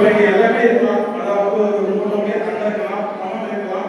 எல்லாமே இருக்கலாம். அதாவது ஒரு குடும்பமே அண்ணன் இருக்கலாம் அம்மா இருக்கலாம்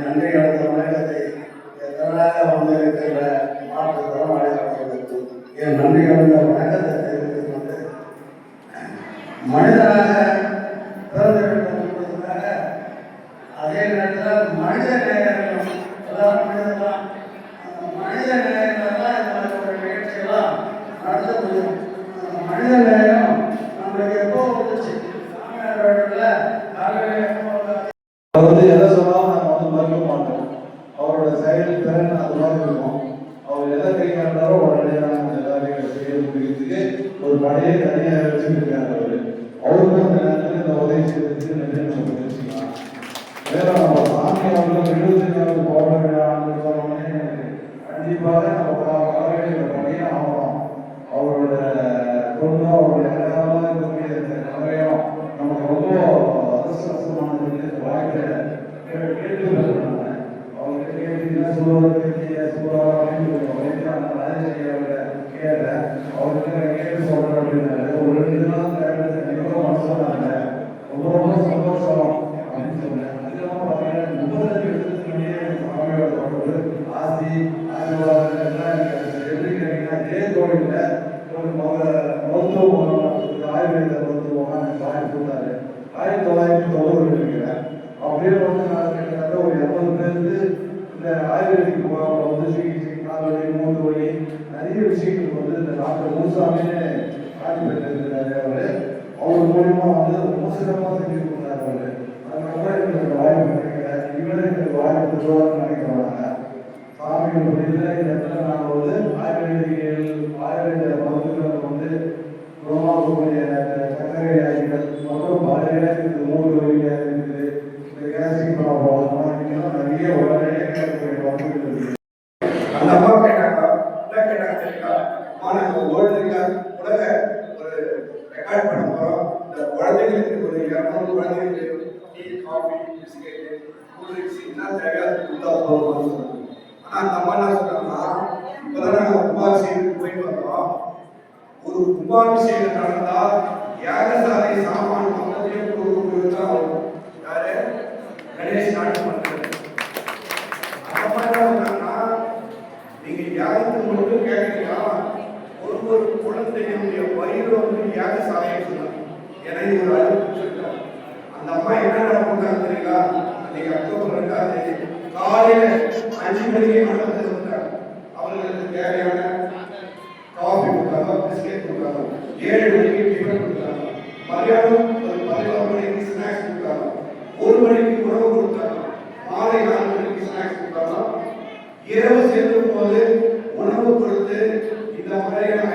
நன்றி கலந்த வணக்கத்தை எதனாக மாற்று தரமாளிகளுக்கும் என் நன்றி கலந்த வணக்கத்தை தெரிவித்துக் கொண்டு மனிதனாக ஒரு தனியாக வச்சுருக்காரு அவர் அவருக்கு அந்த நேரத்தில் இந்த உதவி செய்யறதுக்கு நிறைய நம்ம தெரிஞ்சுக்கலாம் வேற நம்ம சாமி அவர்கள் எழுபத்தி நாலு பௌர்ண விழான்னு சொன்னோடனே கண்டிப்பாக முனுசாமின்னு காட்டி பெற்றிருக்கிறாரு அவரு. அவர் மூலியமா வந்து ரொம்ப சிறப்பாக செஞ்சு கொடுத்தாரு அவரு. அதுக்கப்புறம் எங்களுக்கு வாய்ப்பு கிடைக்கல. இவரே எங்களுக்கு வாய்ப்பு கொடுத்துருவாருன்னு நினைக்கிறாங்க. சாமி ஆட் பண்ண போகிறோம் இந்த குழந்தைங்களுக்கு ஒரு இரநூறு குழந்தைங்களுக்கு டீ காஃபி பிஸ்கெட்டு கூல்ட்ரிங்க்ஸ் என்ன தேவையோ கொடுத்தா போதும்னு சொன்னாங்க ஆனால் அந்த அம்மா என்ன சொன்னாங்கன்னா இப்போ தான் நாங்கள் கும்பாபிஷேகத்துக்கு போயிட்டு வந்தோம் ஒரு கும்பாபிஷேகம் நடந்தால் யாகசாலை சாமான் மொத்தத்தையும் கொடுக்க தான் யாரு? கணேஷ் நாட்டு பண்ணுறது அந்த மாதிரி தான் சொன்னாங்கன்னா நீங்க யாருக்கு மட்டும் கேட்கறீங்களா ஒரு ஒரு குழந்தையினுடைய வயிறு வந்து யாக சாலையை சொன்னாங்க ஏன்னா இது ஒரு அறிவு அந்த அம்மா என்ன பண்ணாங்க தெரியுங்களா? அன்னைக்கு அக்டோபர் ரெண்டாம் தேதி காலையில அஞ்சு மணிக்கு மண்டபத்தில் இருந்தாங்க. அவர்களுக்கு தேவையான காஃபி கொடுத்தாங்க பிஸ்கெட் கொடுத்தாங்க ஏழு மணிக்கு டிஃபன் கொடுத்தாங்க மதியானம் ஒரு பதினோரு மணிக்கு ஸ்நாக்ஸ் கொடுத்தாங்க ஒரு மணிக்கு உணவு கொடுத்தாங்க மாலை நாலு மணிக்கு ஸ்நாக்ஸ் கொடுத்தாங்க. இரவு சேர்க்கும் போது உணவு கொடுத்து இந்த மாதிரியான